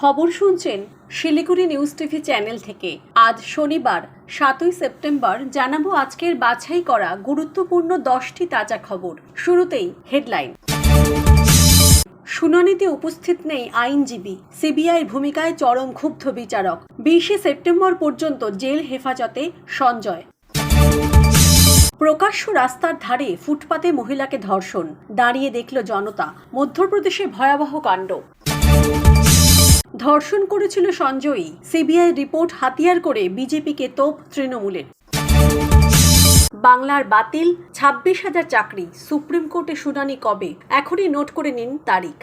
খবর শুনছেন Siliguri news TV channel থেকে। আজ শনিবার, সাতই সেপ্টেম্বর, জানাব আজকের বাছাই করা গুরুত্বপূর্ণ দশটি তাজা খবর। শুরুতেই হেডলাইন। শুনানিতে উপস্থিত নেই আইনজীবী, সিবিআইয়ের ভূমিকায় চরম ক্ষুব্ধ বিচারক। বিশে সেপ্টেম্বর পর্যন্ত জেল হেফাজতে সঞ্জয়। প্রকাশ্য রাস্তার ধারে ফুটপাতে মহিলাকে ধর্ষণ, দাঁড়িয়ে দেখল জনতা। মধ্যপ্রদেশে ভয়াবহ কাণ্ড। ধর্ষণ করেছিল সঞ্জয়ী সিবিআই রিপোর্ট হাতিয়ার করে বিজেপিকে তোপ তৃণমূলের। বাংলার বাতিল, ছাব্বিশ হাজার চাকরি, সুপ্রিম কোর্টে শুনানি কবে? এখনই নোট করে নিন তারিখ।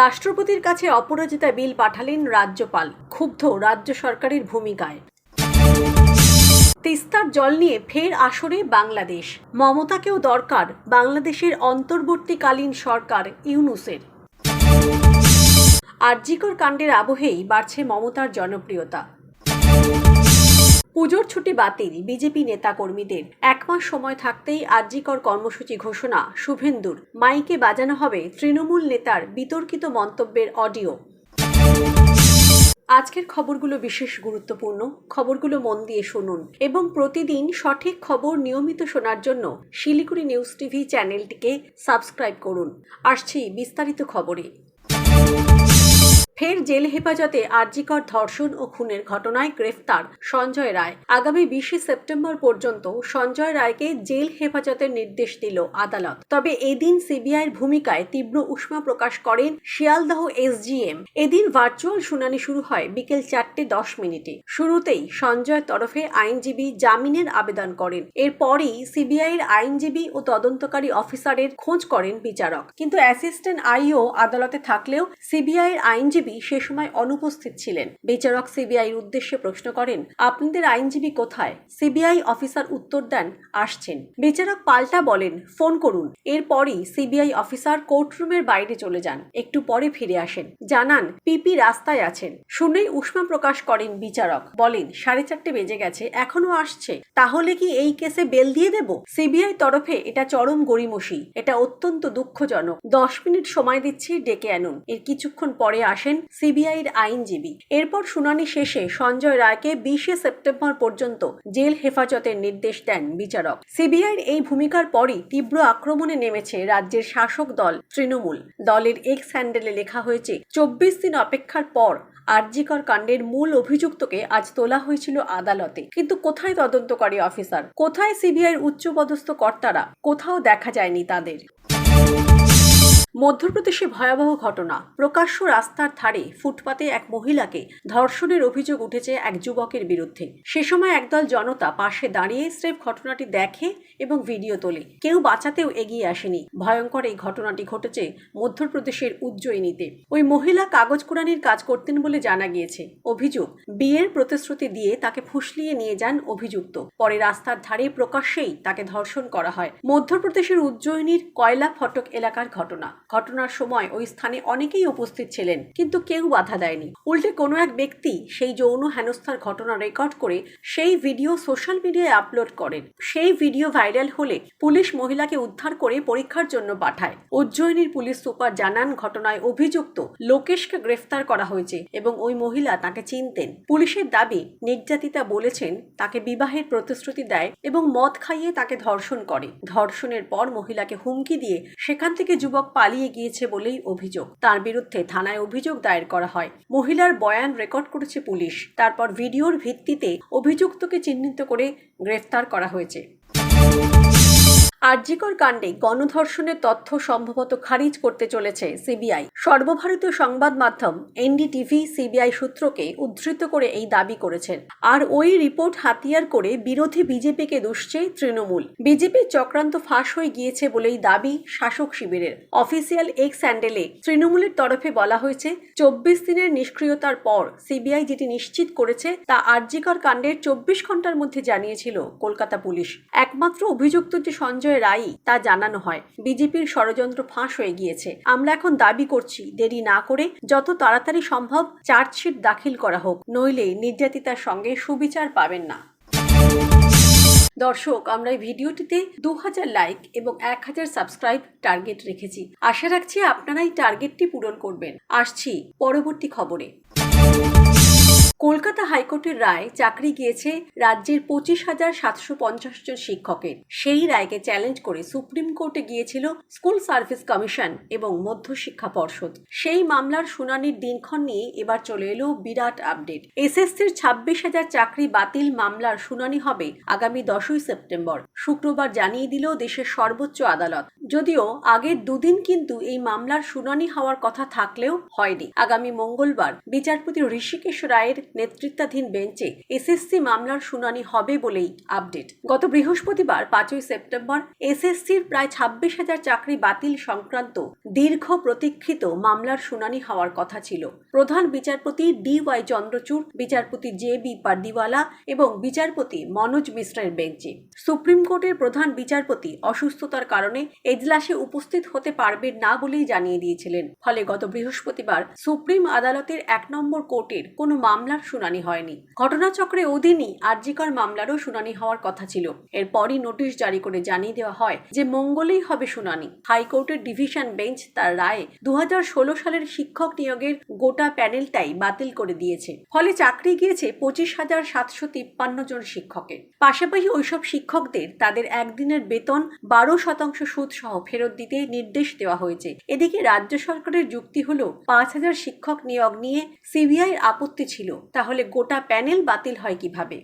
রাষ্ট্রপতির কাছে অপরাজিতা বিল পাঠালেন রাজ্যপাল, ক্ষুব্ধ রাজ্য সরকারের ভূমিকায়। তিস্তার জল নিয়ে ফের আসরে বাংলাদেশ। মমতাকেও দরকার বাংলাদেশের অন্তর্বর্তীকালীন সরকার ইউনুসের। আরজিকর কাণ্ডের আবহেই বাড়ছে মমতার জনপ্রিয়তা। পুজোর ছুটি বাতিল, বিজেপি নেতাকর্মীদের। এক মাস সময় থাকতেই আরজিকর কর্মসূচি ঘোষণা, শুভেন্দুর। মাইকে বাজানো হবে তৃণমূল নেতার বিতর্কিত মন্তব্যের অডিও। আজকের খবরগুলো বিশেষ গুরুত্বপূর্ণ, খবরগুলো মন দিয়ে শুনুন এবং প্রতিদিন সঠিক খবর নিয়মিত শোনার জন্য শিলিগুড়ি নিউজ টিভি চ্যানেলটিকে সাবস্ক্রাইব করুন। আসছি বিস্তারিত খবরে। ফের জেল হেফাজতে আরজিকর ধর্ষণ ও খুনের ঘটনায় গ্রেফতার সঞ্জয় রায়। আগামী বিশে সেপ্টেম্বর পর্যন্ত সঞ্জয় রায়কে জেল হেফাজতের নির্দেশ দিল আদালত। তবে এদিন সিবিআইয়ের ভূমিকায় তীব্র উষ্মা প্রকাশ করেন শিয়ালদহ এসজিএম এদিন ভার্চুয়াল শুনানি শুরু হয় বিকেল চারটে দশ মিনিটে। শুরুতেই সঞ্জয় তরফে আইনজীবী জামিনের আবেদন করেন। এরপরই সিবিআইয়ের আইনজীবী ও তদন্তকারী অফিসারের খোঁজ করেন বিচারক। কিন্তু অ্যাসিস্ট্যান্ট আইও আদালতে থাকলেও সিবিআইয়ের আইনজীবী সে সময় অনুপস্থিত ছিলেন। বিচারক সিবিআইয়ের উদ্দেশ্যে প্রশ্ন করেন, আপনাদের আইনজীবী কোথায়? সিবিআই অফিসার উত্তর দেন, আসছেন। বিচারক পাল্টা বলেন, ফোন করুন। এরপরই সিবিআই অফিসার কোর্টরুমের বাইরে চলে যান। একটু পরে ফিরে আসেন। জানান, পিপি রাস্তায় আছেন। শুনেই উষ্মা প্রকাশ করেন বিচারক। বলেন, সাড়ে চারটে বেজে গেছে এখনও আসছে। তাহলে কি এই কেসে বেল দিয়ে দেব? সিবিআই তরফে এটা চরম গড়িমসি। এটা অত্যন্ত দুঃখজনক। দশ মিনিট সময় দিচ্ছি, ডেকে আনুন। এর কিছুক্ষণ পরে আসেন সিবিআইয়ের আইনজীবী। এরপর শুনানি শেষে সঞ্জয় রায়কে বিশে সেপ্টেম্বর পর্যন্ত জেল হেফাজতের নির্দেশ দেন বিচারক। সিবিআইয়ের এই ভূমিকার পরই তীব্র আক্রমণে নেমেছে রাজ্যের শাসক দল তৃণমূল। দলের এক্স হ্যান্ডেলে লেখা হয়েছে, চব্বিশ দিন অপেক্ষার পর আরজিকর কাণ্ডের মূল অভিযুক্তকে আজ তোলা হয়েছিল আদালতে। কিন্তু কোথায় তদন্তকারী অফিসার? কোথায় সিবিআইয়ের উচ্চপদস্থ কর্তারা? কোথাও দেখা যায়নি তাদের। মধ্যপ্রদেশে ভয়াবহ ঘটনা। প্রকাশ্য রাস্তার ধারে ফুটপাতে এক মহিলাকে ধর্ষণের অভিযোগ উঠেছে এক যুবকের বিরুদ্ধে। সে সময় একদল জনতা পাশে দাঁড়িয়ে স্রেফ ঘটনাটি দেখে এবং ভিডিও তোলে। কেউ বাঁচাতেও এগিয়ে আসেনি। ভয়ঙ্কর এই ঘটনাটি ঘটেছে মধ্যপ্রদেশের উজ্জয়িনীতে। ওই মহিলা কাগজ কুড়ানির কাজ করতেন বলে জানা গিয়েছে। অভিযোগ, বিয়ের প্রতিশ্রুতি দিয়ে তাকে ফুসলিয়ে নিয়ে যান অভিযুক্ত। পরে রাস্তার ধারে প্রকাশ্যেই তাকে ধর্ষণ করা হয়। মধ্যপ্রদেশের উজ্জয়িনীর কয়লা ফটক এলাকার ঘটনা। ঘটনার সময় ওই স্থানে অনেকেই উপস্থিত ছিলেন, কিন্তু কেউ বাধা দেয়নি। উল্টে কোনো এক ব্যক্তি সেই যৌন হেনস্থার ঘটনা রেকর্ড করে সেই ভিডিও সোশ্যাল মিডিয়ায় আপলোড করেন। সেই ভিডিও ভাইরাল হলে পুলিশ মহিলাকে উদ্ধার করে পরীক্ষার জন্য পাঠায়। উজ্জয়িনীর পুলিশ সুপার জানান, ঘটনায় অভিযুক্ত লোকেশকে গ্রেফতার করা হয়েছে এবং ওই মহিলা তাকে চিনতেন। পুলিশের দাবি, নির্যাতিতা বলেছেন, তাকে বিবাহের প্রতিশ্রুতি দেয় এবং মদ খাইয়ে তাকে ধর্ষণ করে। ধর্ষণের পর মহিলাকে হুমকি দিয়ে সেখান থেকে যুবক পালিয়ে গিয়েছে বলেই অভিযোগ। তার বিরুদ্ধে থানায় অভিযোগ দায়ের করা হয়। মহিলার বয়ান রেকর্ড করেছে পুলিশ। তারপর ভিডিওর ভিত্তিতে অভিযুক্তকে চিহ্নিত করে গ্রেফতার করা হয়েছে। আরজিকর কাণ্ডে গণধর্ষণের তথ্য সম্ভবত খারিজ করতে চলেছে সিবিআই। সর্বভারতীয় সংবাদ মাধ্যম এনডিটিভি সিবিআই সূত্রকে উদ্ধৃত করে এই দাবি করেছেন। আর ওই রিপোর্ট হাতিয়ার করে বিরোধী বিজেপিকে দুষছে তৃণমূল। বিজেপির চক্রান্ত ফাঁস হয়ে গিয়েছে বলেই দাবি শাসক শিবিরের। অফিসিয়াল এক্স স্যান্ডেলে তৃণমূলের তরফে বলা হয়েছে, চব্বিশ দিনের নিষ্ক্রিয়তার পর সিবিআই যেটি নিশ্চিত করেছে তা আরজিকর কাণ্ডের চব্বিশ ঘণ্টার মধ্যে জানিয়েছিল কলকাতা পুলিশ। একমাত্র অভিযুক্ত যে সঞ্জয় সঞ্জয় রায়ই তা জানানো হয়। বিজেপির ষড়যন্ত্র ফাঁস হয়ে গিয়েছে। আমরা এখন দাবি করছি, দেরি না করে যত তাড়াতাড়ি সম্ভব চার্জশিট দাখিল করা হোক, নইলে নির্যাতিতার সঙ্গে সুবিচার পাবেন না। দর্শক, আমরা এই ভিডিওটিতে দু হাজার লাইক এবং এক হাজার সাবস্ক্রাইব টার্গেট রেখেছি। আশা রাখছি আপনারা এই টার্গেটটি পূরণ করবেন। আসছি পরবর্তী খবরে। কলকাতা হাইকোর্টের রায় চাকরি গিয়েছে রাজ্যের পঁচিশ হাজার সাতশো পঞ্চাশ জন শিক্ষকের। সেই রায়কে চ্যালেঞ্জ করে সুপ্রিম কোর্টে গিয়েছিল স্কুল সার্ভিস কমিশন এবং মধ্যশিক্ষা পর্ষদ। সেই মামলার শুনানির দিনক্ষণ নিয়ে এবার চলে এলো বিরাট আপডেট। এসএসসির ছাব্বিশ হাজার চাকরি বাতিল মামলার শুনানি হবে আগামী দশই সেপ্টেম্বর। শুক্রবার জানিয়ে দিল দেশের সর্বোচ্চ আদালত। যদিও আগের দুদিন কিন্তু এই মামলার শুনানি হওয়ার কথা থাকলেও হয়নি। আগামী মঙ্গলবার বিচারপতি ঋষিকেশ রায়ের নেতৃত্বাধীন বেঞ্চে এসএসসি মামলার শুনানি হবে বলেই আপডেট। গত বৃহস্পতিবার পাঁচই সেপ্টেম্বর এসএসসির প্রায় ছাব্বিশ হাজার চাকরি বাতিল সংক্রান্ত দীর্ঘ প্রতীক্ষিত মামলার শুনানি হওয়ার কথা ছিল। প্রধান বিচারপতি ডি ওয়াই চন্দ্রচূড়, বিচারপতি জে বি পার্দিওয়ালা এবং বিচারপতি মনোজ মিশ্রের বেঞ্চে। সুপ্রিম কোর্টের প্রধান বিচারপতি অসুস্থতার কারণে এজলাসে উপস্থিত হতে পারবেন না বলেই জানিয়ে দিয়েছিলেন। ফলে গত বৃহস্পতিবার সুপ্রিম আদালতের এক নম্বর কোর্টের কোনো মামলার শুনানি হয়নি। ঘটনাচক্রে ওদিনই আরজিকর মামলারও শুনানি হওয়ার কথা ছিল। এরপরই নোটিশ জারি করে জানিয়ে দেওয়া হয় যে মঙ্গলেই হবে শুনানি। হাইকোর্টের ডিভিশন বেঞ্চ তার রায়ে দু হাজার ষোলো সালের শিক্ষক নিয়োগের গোটা প্যানেলটাই বাতিল করে দিয়েছে। ফলে চাকরি গিয়েছে পঁচিশ হাজার সাতশো তিপ্পান্ন জন শিক্ষকের পাশাপাশি ওইসব শিক্ষকদের তাদের একদিনের বেতন বারো শতাংশ সুদ সহ ফেরত দিতে নির্দেশ দেওয়া হয়েছে। এদিকে রাজ্য সরকারের যুক্তি হলো, পাঁচ হাজার শিক্ষক নিয়োগ নিয়ে সিবিআইয়ের আপত্তি ছিল। তাহলে গোটা প্যানেল বাতিল হয় কীভাবে?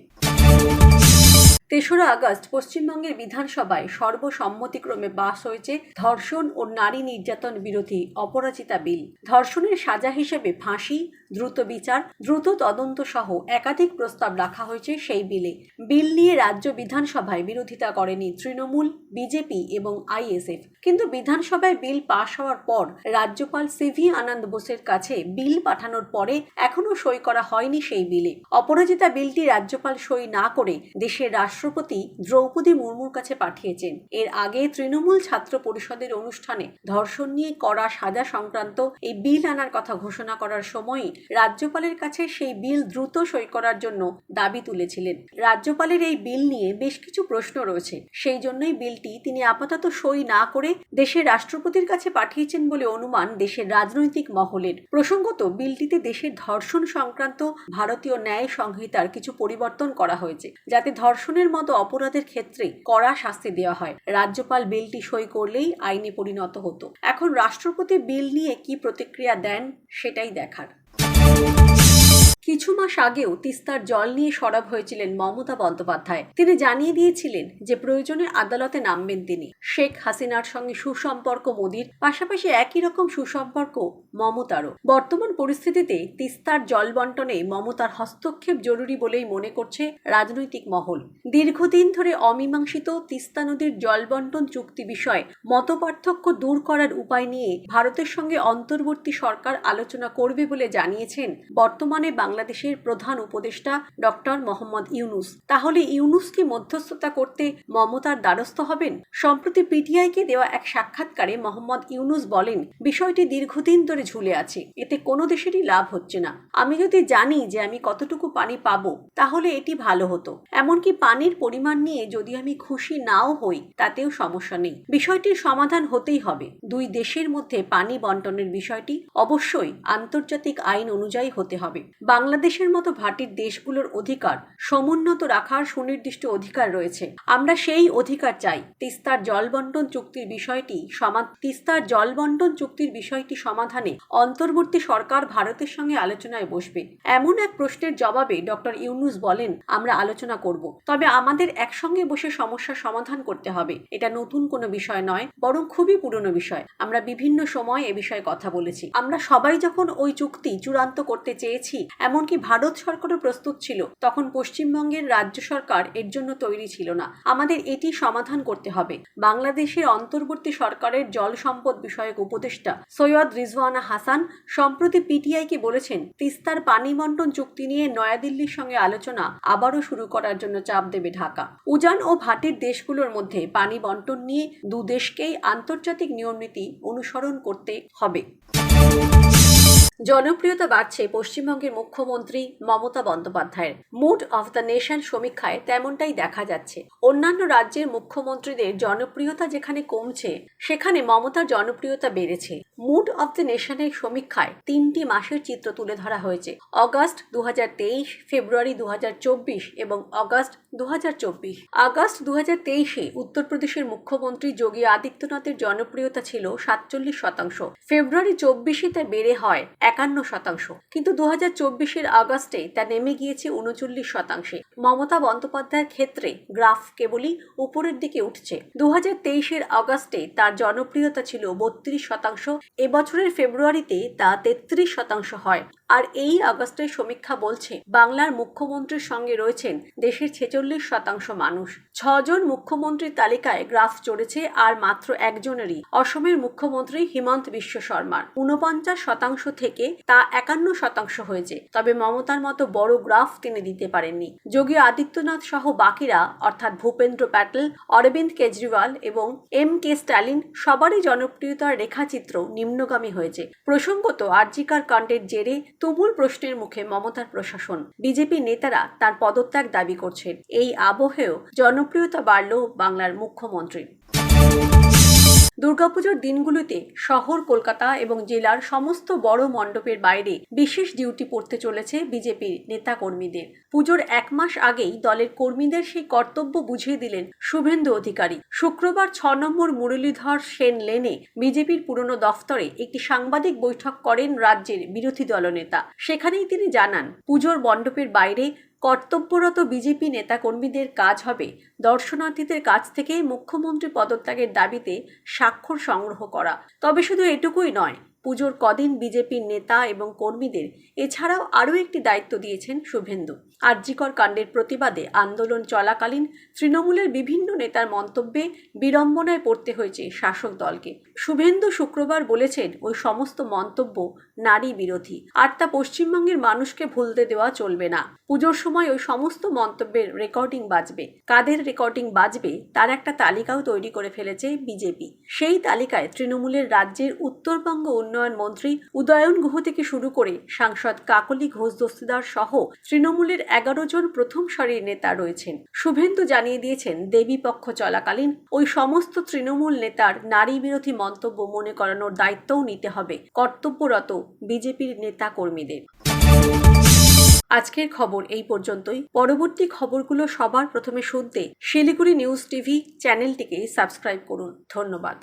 তেসরা আগস্ট, পশ্চিমবঙ্গের বিধানসভায় সর্বসম্মতিক্রমে বাস হয়েছে ধর্ষণ ও নারী নির্যাতন বিরোধী অপরাজিতা বিল। ধর্ষণের সাজা হিসেবে ফাঁসি দ্রুত বিচার, দ্রুত তদন্ত সহ একাধিক প্রস্তাব রাখা হয়েছে সেই বিলে। বিল নিয়ে রাজ্য বিধানসভায় বিরোধিতা করেনি তৃণমূল, বিজেপি এবং আইএসএফ। কিন্তু বিধানসভায় বিল পাশ হওয়ার পর রাজ্যপাল সিভি আনন্দ বোসের কাছে বিল পাঠানোর পরে এখনও সই করা হয়নি সেই বিলে। অপরাজিতা বিলটি রাজ্যপাল সই না করে দেশের রাষ্ট্রপতি দ্রৌপদী মুর্মুর কাছে পাঠিয়েছেন। এর আগে তৃণমূল ছাত্র পরিষদের অনুষ্ঠানে ধর্ষণ নিয়ে করা সাজা সংক্রান্ত এই বিল আনার কথা ঘোষণা করার সময়ই রাজ্যপালের কাছে সেই বিল দ্রুত সই করার জন্য দাবি তুলেছিলেন। রাজ্যপালের এই বিল নিয়ে বেশ কিছু প্রশ্ন রয়েছে। সেই জন্যই বিলটি তিনি আপাতত সই না করে দেশের রাষ্ট্রপতির কাছে পাঠিয়েছেন বলে অনুমান দেশের রাজনৈতিক মহলের। প্রসঙ্গত, বিলটিতে দেশের ধর্ষণ সংক্রান্ত ভারতীয় ন্যায় সংহিতার কিছু পরিবর্তন করা হয়েছে, যাতে ধর্ষণের মতো অপরাধের ক্ষেত্রে কড়া শাস্তি দেওয়া হয়। রাজ্যপাল বিলটি সই করলেই আইনে পরিণত হতো। এখন রাষ্ট্রপতি বিল নিয়ে কি প্রতিক্রিয়া দেন, সেটাই দেখার। কিছু মাস আগেও তিস্তার জল নিয়ে সরব হয়েছিলেন মমতা বন্দ্যোপাধ্যায়। তিনি জানিয়ে দিয়েছিলেন যে প্রয়োজনে আদালতে নামবেন তিনি। শেখ হাসিনার সঙ্গে সুসম্পর্ক মোদির পাশাপাশি একই রকম সুসম্পর্ক মমতারও। বর্তমান পরিস্থিতিতে তিস্তার জল বন্টনে মমতার হস্তক্ষেপ জরুরি বলেই মনে করছে রাজনৈতিক মহল। দীর্ঘদিন ধরে অমীমাংসিত তিস্তা নদীর জল বন্টন চুক্তি বিষয়ে মতপার্থক্য দূর করার উপায় নিয়ে ভারতের সঙ্গে অন্তর্বর্তী সরকার আলোচনা করবে বলে জানিয়েছেন বর্তমানে বাংলাদেশের প্রধান উপদেষ্টা ডক্টর মোহাম্মদ ইউনুস। তাহলে ইউনুস কি মধ্যস্থতা করতে মমতার দ্বারস্থ হবেন? সম্প্রতি পিটিআইকে দেওয়া এক সাক্ষাৎকারে মোহাম্মদ ইউনুস বলেন, বিষয়টি দীর্ঘদিন ধরে ঝুলে আছে। এতে কোনো দেশেরই লাভ হচ্ছে না। আমি যদি জানি যে আমি কতটুকু পানি পাবো, তাহলে এটি ভালো হতো। এমনকি পানির পরিমাণ নিয়ে যদি আমি খুশি নাও হই, তাতেও সমস্যা নেই। বিষয়টির সমাধান হতেই হবে। দুই দেশের মধ্যে পানি বন্টনের বিষয়টি অবশ্যই আন্তর্জাতিক আইন অনুযায়ী হতে হবে। বাংলাদেশের মতো ভাটির দেশগুলোর অধিকার সমুন্নত রাখার সুনির্দিষ্ট অধিকার রয়েছে। আমরা সেই অধিকার চাই। তিস্তার জল বন্টন চুক্তির বিষয়টি সমা তিস্তার জল বন্টন চুক্তির বিষয়টি সমাধানে অন্তর্বর্তী সরকার ভারতের সঙ্গে আলোচনায় বসবে। এমন এক প্রশ্নের জবাবে ডক্টর ইউনুস বলেন, আমরা আলোচনা করব। তবে আমাদের একসঙ্গে বসে সমস্যার সমাধান করতে হবে। এটা নতুন কোনো বিষয় নয়, বরং খুবই পুরনো বিষয়। আমরা বিভিন্ন সময় এ বিষয়ে কথা বলেছি। আমরা সবাই যখন ওই চুক্তি চূড়ান্ত করতে চেয়েছি, এমনকি ভারত সরকারও প্রস্তুত ছিল, তখন পশ্চিমবঙ্গের রাজ্য সরকার এর জন্য তৈরি ছিল না। আমাদের এটি সমাধান করতে হবে। বাংলাদেশের অন্তর্বর্তী সরকারের জল সম্পদ বিষয়ক উপদেষ্টা সৈয়দ রিজওয়ানা হাসান সম্প্রতি পিটিআইকে বলেছেন, তিস্তার পানি বন্টন চুক্তি নিয়ে নয়াদিল্লির সঙ্গে আলোচনা আবারও শুরু করার জন্য চাপ দেবে ঢাকা। উজান ও ভাটির দেশগুলোর মধ্যে পানি বন্টন নিয়ে দুদেশকেই আন্তর্জাতিক নিয়মনীতি অনুসরণ করতে হবে। জনপ্রিয়তা বাড়ছে পশ্চিমবঙ্গের মুখ্যমন্ত্রী মমতা বন্দ্যোপাধ্যায়ের। মুড অফ দ্য নেশন সমীক্ষায় তেমনটাই দেখা যাচ্ছে। অন্যান্য রাজ্যের মুখ্যমন্ত্রীদের জনপ্রিয়তা যেখানে কমছে, সেখানে মমতার জনপ্রিয়তা বেড়েছে। মুড অফ দ্য নেশনের সমীক্ষায় তিনটি মাসের চিত্র তুলে ধরা হয়েছে। অগাস্ট দু হাজার তেইশ, ফেব্রুয়ারি দু হাজার চব্বিশ এবং অগাস্ট দুহাজার চব্বিশ। আগস্ট দু হাজার তেইশে উত্তরপ্রদেশের মুখ্যমন্ত্রী যোগী আদিত্যনাথের জনপ্রিয়তা ছিল সাতচল্লিশ শতাংশ। ফেব্রুয়ারি চব্বিশে তা বেড়ে হয় একান্ন শতাংশ। কিন্তু দু হাজার চব্বিশের আগস্টে তা নেমে গিয়েছে উনচল্লিশ শতাংশে। মমতা বন্দ্যোপাধ্যায়ের ক্ষেত্রে গ্রাফ কেবলই উপরের দিকে উঠছে। দু হাজার তেইশের আগস্টে তার জনপ্রিয়তা ছিল বত্রিশ শতাংশ। এবছরের ফেব্রুয়ারিতে তা তেত্রিশ শতাংশ হয়। আর এই আগস্টের সমীক্ষা বলছে, বাংলার মুখ্যমন্ত্রীর সঙ্গে রয়েছেন দেশের ছেচল্লিশ শতাংশ মানুষ। ছজন মুখ্যমন্ত্রীর তালিকায় গ্রাফ চড়েছে আর মাত্র একজনেরই, অসমের মুখ্যমন্ত্রী হিমন্ত বিশ্ব শর্মার। ঊনপঞ্চাশ শতাংশ থেকে তা একান্ন শতাংশ হয়েছে, তবে মমতার মতো বড় গ্রাফ তিনি দিতে পারেননি। যোগী আদিত্যনাথ সহ বাকিরা, অর্থাৎ ভূপেন্দ্র প্যাটেল, অরবিন্দ কেজরিওয়াল এবং এম কে স্ট্যালিন, সবারই জনপ্রিয়তার রেখাচিত্র নিম্নগামী হয়েছে। প্রসঙ্গত আরজিকার কাণ্ডের জেরে তুমুল প্রশ্নের মুখে মমতার প্রশাসন। বিজেপি নেতারা তার পদত্যাগ দাবি করছেন। এই আবহেও জনপ্রিয়তা বাড়ল বাংলার মুখ্যমন্ত্রীর। দুর্গাপুজোর দিনগুলোতে শহর, কলকাতা এবং জেলার সমস্ত বড় মণ্ডপের বাইরে বিশেষ ডিউটি পড়তে চলেছে বিজেপির নেতাকর্মীদের। পুজোর এক মাস আগেই দলের কর্মীদের সেই কর্তব্য বুঝিয়ে দিলেন শুভেন্দু অধিকারী। শুক্রবার ছ নম্বর মুরলীধর সেন লেনে বিজেপির পুরনো দফতরে একটি সাংবাদিক বৈঠক করেন রাজ্যের বিরোধী দলনেতা। সেখানেই তিনি জানান, পুজোর মণ্ডপের বাইরে কর্তব্যরত বিজেপি নেতাকর্মীদের কাজ হবে। দর্শনার্থীদের কাছ থেকে মুখ্যমন্ত্রী পদত্যাগের দাবিতে স্বাক্ষর সংগ্রহ করা। তবে শুধু এটুকুই নয় পুজোর কদিন বিজেপির নেতা এবং কর্মীদের, এছাড়াও আরও একটি দায়িত্ব দিয়েছেন শুভেন্দু। আর্যিকর কাণ্ডের প্রতিবাদে আন্দোলন চলাকালীন তৃণমূলের বিভিন্ন নেতার মন্তব্যে বিড়ম্বনায় পড়তে হয়েছে শাসক দলকে। শুভেন্দু শুক্রবার বলেছেন, ওই সমস্ত মন্তব্য নারী বিরোধী, আর তা পশ্চিমবঙ্গের মানুষকে ভুলতে দেওয়া চলবে না। পুজোর সময় ওই সমস্ত মন্তব্যের রেকর্ডিং বাজবে। কাদের রেকর্ডিং বাজবে, তার একটা তালিকাও তৈরি করে ফেলেছে বিজেপি। সেই তালিকায় তৃণমূলের রাজ্যের উত্তরবঙ্গ উন্নয়ন মন্ত্রী উদয়ন গুহ থেকে শুরু করে সাংসদ কাকলি ঘোষ দস্তিদার সহ তৃণমূলের এগারো জন প্রথম সারির নেতা রয়েছেন। শুভেন্দু জানিয়ে দিয়েছেন, দেবী পক্ষ চলাকালীন ওই সমস্ত তৃণমূল নেতার নারী বিরোধী মন্তব্য মনে করানোর দায়িত্বও নিতে হবে, কর্তব্যরত বিজেপির নেতা কর্মীদের আজকের খবর এই পর্যন্তই। পরবর্তী খবরগুলো সবার প্রথমে শুনতে শিলিগুড়ি নিউজ টিভি চ্যানেলটিকে সাবস্ক্রাইব করুন। ধন্যবাদ।